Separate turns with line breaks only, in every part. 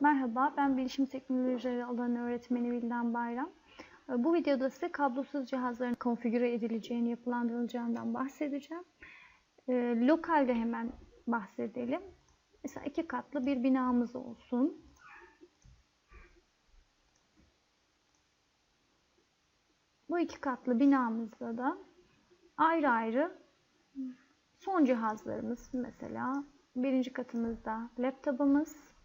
Merhaba, ben Bilişim Teknolojileri alanı öğretmeni Vildan Bayram. Ee, Bu videoda size kablosuz cihazların konfigüre edileceğini, yapılandırılacağından bahsedeceğim. Ee, Lokalde hemen bahsedelim. Mesela iki katlı bir binamız olsun. Bu iki katlı binamızda da ayrı ayrı son cihazlarımız mesela birinci katımızda laptopumuz,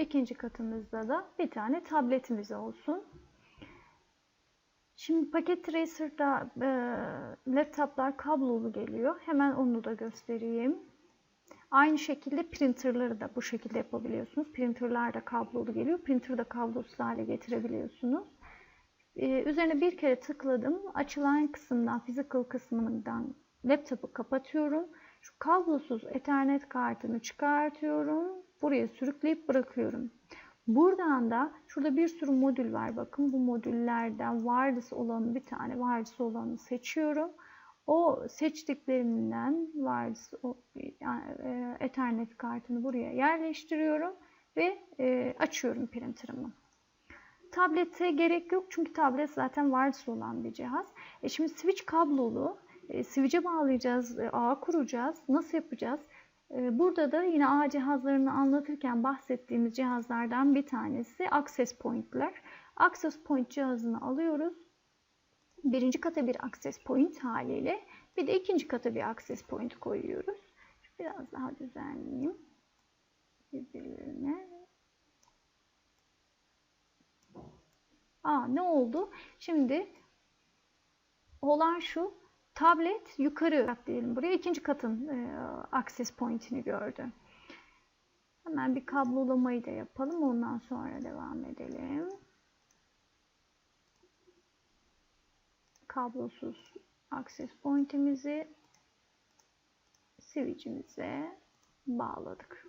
ikinci katımızda da bir tane tabletimiz olsun. Şimdi paket tracer'da e, laptoplar kablolu geliyor. Hemen onu da göstereyim. Aynı şekilde printerları da bu şekilde yapabiliyorsunuz. Printerlar da kablolu geliyor. Printer'ı da kablosuz hale getirebiliyorsunuz. Ee, üzerine bir kere tıkladım. Açılan kısımdan, physical kısmından laptopu kapatıyorum. Şu kablosuz ethernet kartını çıkartıyorum. Buraya sürükleyip bırakıyorum. Buradan da şurada bir sürü modül var. Bakın bu modüllerden wireless olanı bir tane wireless olanı seçiyorum. O seçtiklerimden wireless yani, e, ethernet kartını buraya yerleştiriyorum ve e, açıyorum printer'ımı. Tablete gerek yok çünkü tablet zaten wireless olan bir cihaz. E şimdi switch kablolu. E, switch'e bağlayacağız, e, ağ kuracağız. Nasıl yapacağız? E, burada da yine ağ cihazlarını anlatırken bahsettiğimiz cihazlardan bir tanesi access point'ler. Access point cihazını alıyoruz. Birinci kata bir access point haliyle bir de ikinci kata bir access point koyuyoruz. Biraz daha düzenleyeyim. Birbirlerine Aa, ne oldu? Şimdi olan şu tablet yukarı kat diyelim buraya ikinci katın e, access point'ini gördü. Hemen bir kablolamayı da yapalım. Ondan sonra devam edelim. Kablosuz access point'imizi switch'imize bağladık.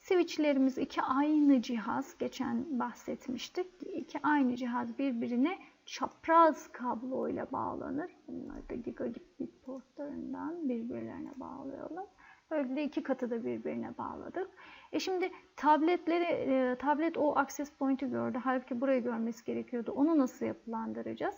Switch'lerimiz iki aynı cihaz. Geçen bahsetmiştik. İki aynı cihaz birbirine çapraz kablo ile bağlanır. Bunları da gigabit portlarından birbirlerine bağlayalım. Böylelikle iki katı da birbirine bağladık. E şimdi tabletleri, e, tablet o access point'i gördü. Halbuki burayı görmesi gerekiyordu. Onu nasıl yapılandıracağız?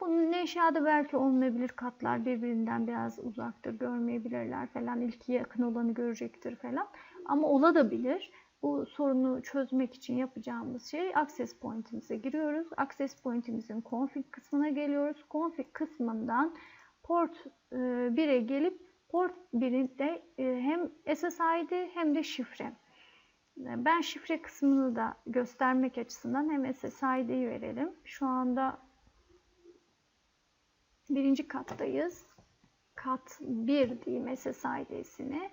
Bunun eşyada belki olmayabilir katlar birbirinden biraz uzaktır görmeyebilirler falan. İlki yakın olanı görecektir falan. Ama olabilir. Bu sorunu çözmek için yapacağımız şey access point'imize giriyoruz. Access point'imizin config kısmına geliyoruz. Config kısmından port 1'e gelip port 1'de hem SSID hem de şifre. Ben şifre kısmını da göstermek açısından hem SSID'yi verelim. Şu anda birinci kattayız. Kat 1 diyeyim SSID'sine.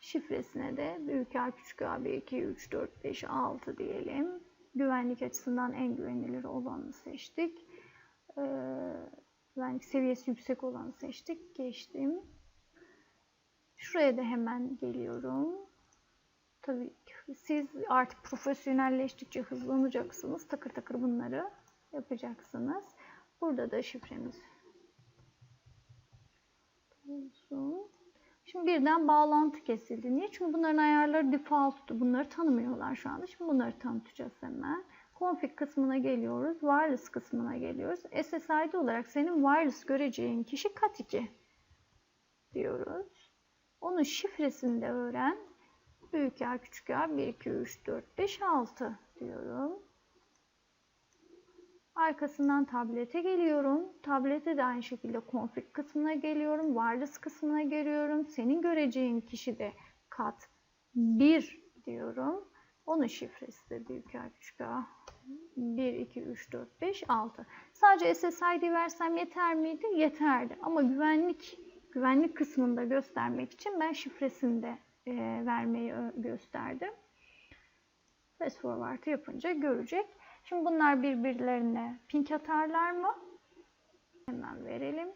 Şifresine de büyük A küçük A 1 2 3 4 5 6 diyelim. Güvenlik açısından en güvenilir olanı seçtik. Ee, güvenlik seviyesi yüksek olanı seçtik. Geçtim. Şuraya da hemen geliyorum. Tabii siz artık profesyonelleştikçe hızlanacaksınız. Takır takır bunları yapacaksınız. Burada da şifremiz olsun. Şimdi birden bağlantı kesildi. Niye? Çünkü bunların ayarları default'tu. Bunları tanımıyorlar şu anda. Şimdi bunları tanıtacağız hemen. Config kısmına geliyoruz. Wireless kısmına geliyoruz. SSID olarak senin wireless göreceğin kişi kat 2 diyoruz. Onun şifresini de öğren. Büyük A, küçük A, 1, 2, 3, 4, 5, 6 diyorum. Arkasından tablete geliyorum. Tablete de aynı şekilde config kısmına geliyorum. Wireless kısmına geliyorum. Senin göreceğin kişi de kat 1 diyorum. Onun şifresi de büyük A küçük A. 1, 2, 3, 4, 5, 6. Sadece SSID versem yeter miydi? Yeterdi. Ama güvenlik güvenlik kısmında göstermek için ben şifresini de e, vermeyi gösterdim. Fast forward yapınca görecek. Şimdi bunlar birbirlerine ping atarlar mı? Hemen verelim.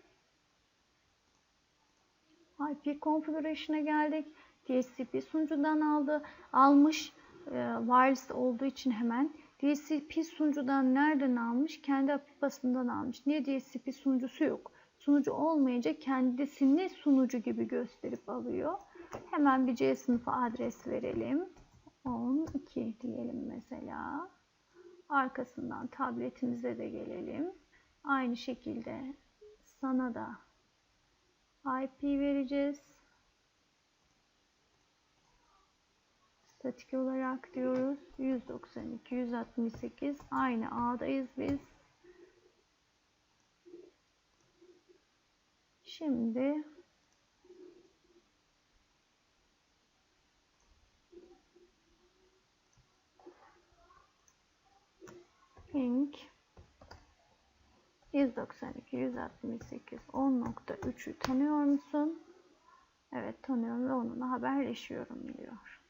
IP configuration'a geldik. DHCP sunucudan aldı. Almış. E, wireless olduğu için hemen. DHCP sunucudan nereden almış? Kendi apipasından almış. Niye DHCP sunucusu yok? Sunucu olmayınca kendisini sunucu gibi gösterip alıyor. Hemen bir C sınıfı adres verelim. 12 diyelim mesela. Arkasından tabletimize de gelelim. Aynı şekilde sana da IP vereceğiz. Statik olarak diyoruz. 192, 168 aynı ağdayız biz. Şimdi 192, 168, 10.3'ü tanıyor musun? Evet tanıyorum ve onunla haberleşiyorum diyor.